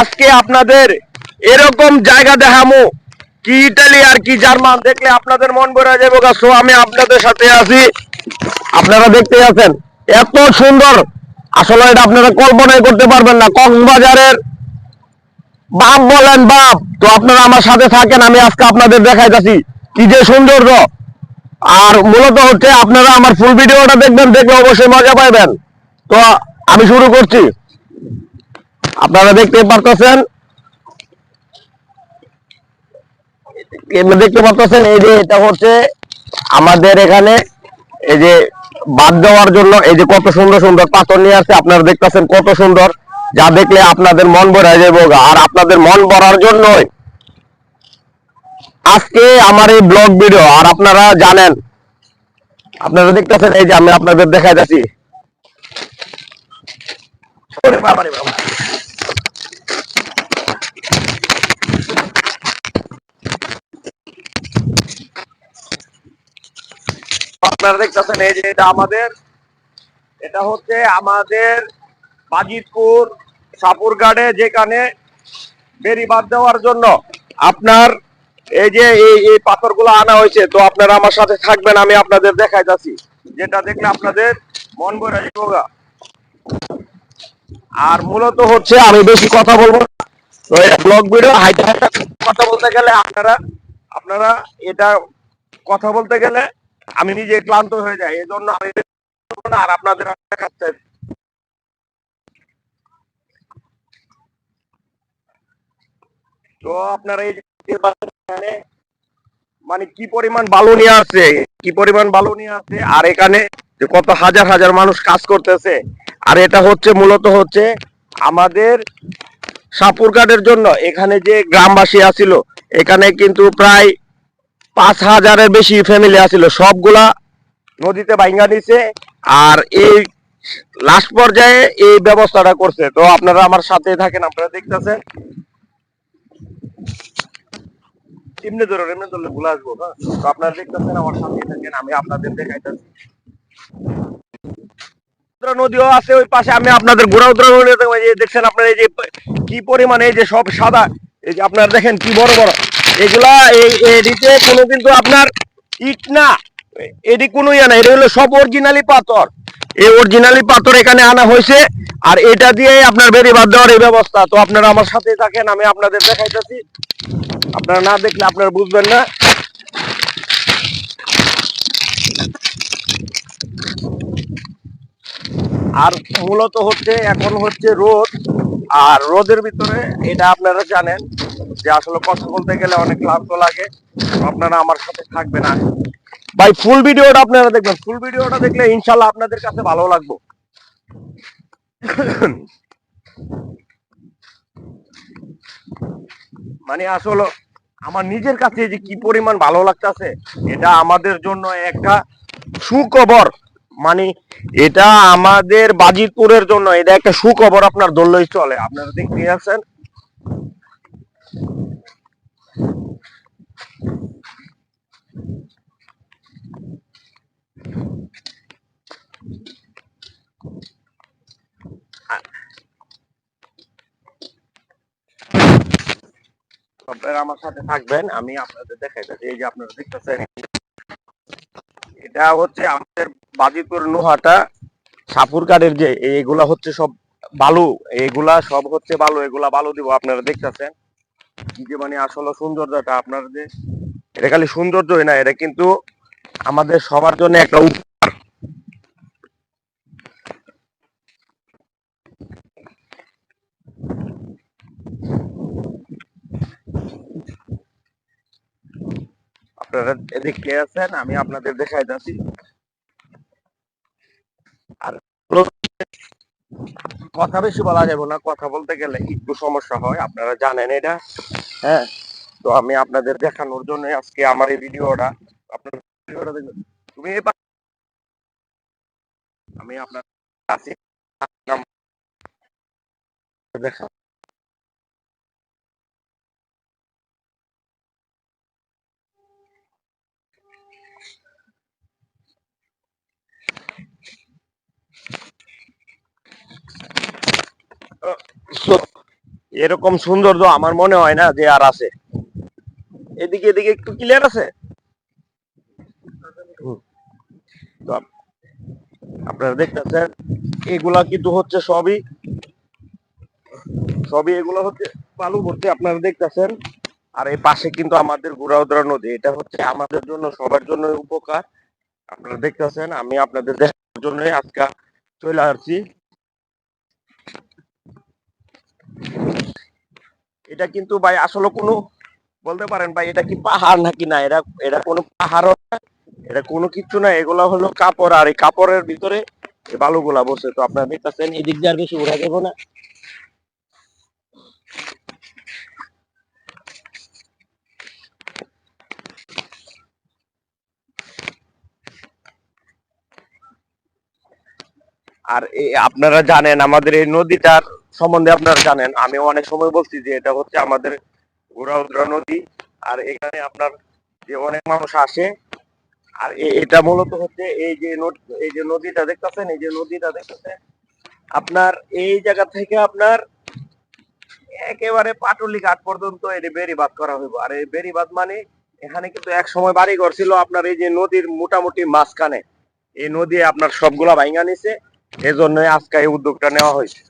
আজকে আপনাদের এরকম জায়গা দেখামু কি ইটালি আর কি জার্মান দেখলে আপনাদের মন ভরে যাব। So, আমি আপনাদের সাথে আছি। আপনারা দেখতে আছেন এত সুন্দর। আসলে এটা আপনারা কল্পনাই করতে পারবেন না কক্সবাজারের বাপ বলেন বাপ। তো আপনারা আমার সাথে থাকেন আমি আজকে আপনাদের দেখাইতেছি কি যে সৌন্দর্য। আর মূলত হচ্ছে আপনারা আমার ফুল ভিডিওটা দেখবেন দেখলে অবশ্যই মজা পাইবেন। তো আমি শুরু করছি। আপনারা দেখতে পারতেছেন? দেখতে পারতেছেন? এই যে এটা হচ্ছে আমাদের এখানে এই যে বাদ দেওয়ার জন্য এই যে কত সুন্দর সুন্দর পাথর নিয়ে আসছে, আপনারা দেখতেছেন কত সুন্দর। যা দেখলে আপনাদের মন ভরে যাবে আর আপনাদের মন ভরার জন্যই আজকে আমার এই ব্লগ ভিডিও, আর আপনারা জানেন, আপনারা দেখতেছেন, এই যে আমি আপনাদের দেখাই যাচ্ছি বাবা। আপনারা দেখতেছেন এই যে এটা আমাদের, এটা হচ্ছে আমাদের বাজিতপুর সাপুরঘাটে যেখানে বেরি বাদ দেওয়ার জন্য আপনার এই যে এই এই পাথরগুলো আনা হয়েছে। তো আপনারা আমার সাথে থাকবেন, আমি আপনাদের দেখাই যাচ্ছি যেটা দেখলে আপনাদের মন ভরে যাবে। আর মূলত হচ্ছে আমি বেশি কথা বলব ব্লগ ভিডিও হাইটা কথা বলতে গেলে আপনারা আপনারা এটা কথা বলতে গেলে আমি নিজে ক্লান্ত হয়ে যাই এই জন্য আমি আর আপনাদের দেখাচ্ছে তো আপনারা এই মানে কি পরিমাণ বালু নিয়ে আসছে, কি পরিমাণ বালু নিয়ে আসছে, আর এখানে যে কত হাজার হাজার মানুষ কাজ করতেছে, আর এটা হচ্ছে মূলত হচ্ছে আমাদের সাপুরঘাটের জন্য। এখানে যে গ্রামবাসী আছিল এখানে কিন্তু প্রায় পাঁচ হাজারের বেশি ফ্যামিলি আছিল, সবগুলা নদীতে ভাঙ্গা দিছে। আর এই লাস্ট পর্যায়ে এই ব্যবস্থাটা করছে। তো আপনারা আমার সাথে থাকেন, আপনারা দেখতেছেন। এমনি এমনি আসব হ্যাঁ? তো আমার সাথে থাকেন, আমি আপনাদের দেখাইতেছি। নদীও আছে ওই পাশে, আমি আপনাদের দেখছেন আপনারা, এই যে কি পরিমাণ, এই যে সব সাদা, এই যে আপনারা দেখেন কি বড় বড়। এগুলা এই এদিকে কোনো কিন্তু আপনার ইট না। এটি কোনো ইয়ে না এটা হলো সব অরিজিনালি পাথর। এই অরিজিনালি পাথর এখানে আনা হয়েছে, আর এটা দিয়ে আপনার বেরি বাদ দেওয়ার এই ব্যবস্থা। তো আপনারা আমার সাথে থাকেন, আমি আপনাদের দেখাইতেছি। আপনারা না দেখলে আপনারা বুঝবেন না। আর মূলত হচ্ছে, এখন হচ্ছে রোদ, আর রোদের ভিতরে, এটা আপনারা জানেন যে আসলে কথা বলতে গেলে অনেক ক্লান্ত লাগে। আপনারা আমার সাথে থাকবেন আর। ভাই ফুল ভিডিওটা আপনারা দেখবেন। ফুল ভিডিওটা দেখলে ইনশাল্লাহ আপনাদের কাছে ভালো লাগবে। মানে আসলে আমার নিজের কাছে যে কি পরিমাণ ভালো লাগতেছে এটা আমাদের জন্য একটা সুখবর। মানে এটা আমাদের বাজিতপুরের জন্য এটা একটা সুখবর আপনার ধরলেই চলে। আপনারা দেখতে আছেন আমার সাথে থাকবেন, আমি আপনাদের দেখাইতেছি। এই যে আপনারা দেখতেছেন, এটা হচ্ছে আমাদের বাজিপুর নোহাটা সাপুরকারের যে এইগুলা হচ্ছে সব বালু, এগুলা সব হচ্ছে বালু, এগুলা বালু দিব, আপনারা দেখতেছেন। যে মানে আসলে সৌন্দর্যটা, আপনার যে এটা খালি সৌন্দর্যই না, এটা কিন্তু আমাদের সবার জন্য একটা উপকার আপনারা দেখতে আছেন? আমি আপনাদের দেখাই যাচ্ছি। আর কথা বেশি বলা যাবে না, কথা বলতে গেলে একটু সমস্যা হয়, আপনারা জানেন এটা। হ্যাঁ তো আমি আপনাদের দেখানোর জন্য আজকে আমার এই ভিডিওটা আপনার ভিডিওটা তুমি আমি আপনার কাছে দেখা এরকম সৌন্দর্য আমার মনে হয় না যে আর আছে। এদিকে এদিকে একটু ক্লিয়ার আছে? আপনারা দেখতেছেন, এগুলা কিন্তু হচ্ছে সবই সবই এগুলো হচ্ছে বালু ভর্তি, আপনারা দেখতেছেন। আর এই পাশে কিন্তু আমাদের গুড়াউদরা নদী, এটা হচ্ছে আমাদের জন্য, সবার জন্য উপকার। আপনারা দেখতেছেন, আমি আপনাদের দেখার জন্য আজকে চলে আসছি। এটা কিন্তু ভাই আসলে কোনো বলতে পারেন ভাই, এটা কি পাহাড় নাকি না? এটা এটা কোনো পাহাড়ও না, এটা কোনো কিছু না, এগুলা হলো কাপড়। আর এই কাপড়ের ভিতরে বালুগুলা বসে, তো আপনারা দেখতেছেন, এদিক দিয়ে আর বেশি উড়া যাব না। আর আপনারা জানেন, আমাদের এই নদীটার সম্বন্ধে আপনারা জানেন। আমি অনেক সময় বলছি যে এটা হচ্ছে আমাদের ঘোড়াউদ্রা নদী, আর এখানে আপনার যে অনেক মানুষ আসে, আর এটা মূলত হচ্ছে এই যে এই যে নদীটা দেখতেছেন, এই যে নদীটা দেখতেছেন, আপনার এই জায়গা থেকে আপনার একেবারে পাটুলি ঘাট পর্যন্ত এই বেড়িবাদ করা হইব। আর এই বেড়িবাদ মানে এখানে কিন্তু এক সময় বাড়ি ঘর ছিল আপনার এই যে নদীর মোটামুটি মাঝখানে। এই নদী আপনার সবগুলা ভাঙা নিছে এজন্য আজকে এই উদ্যোগটা নেওয়া হয়েছে।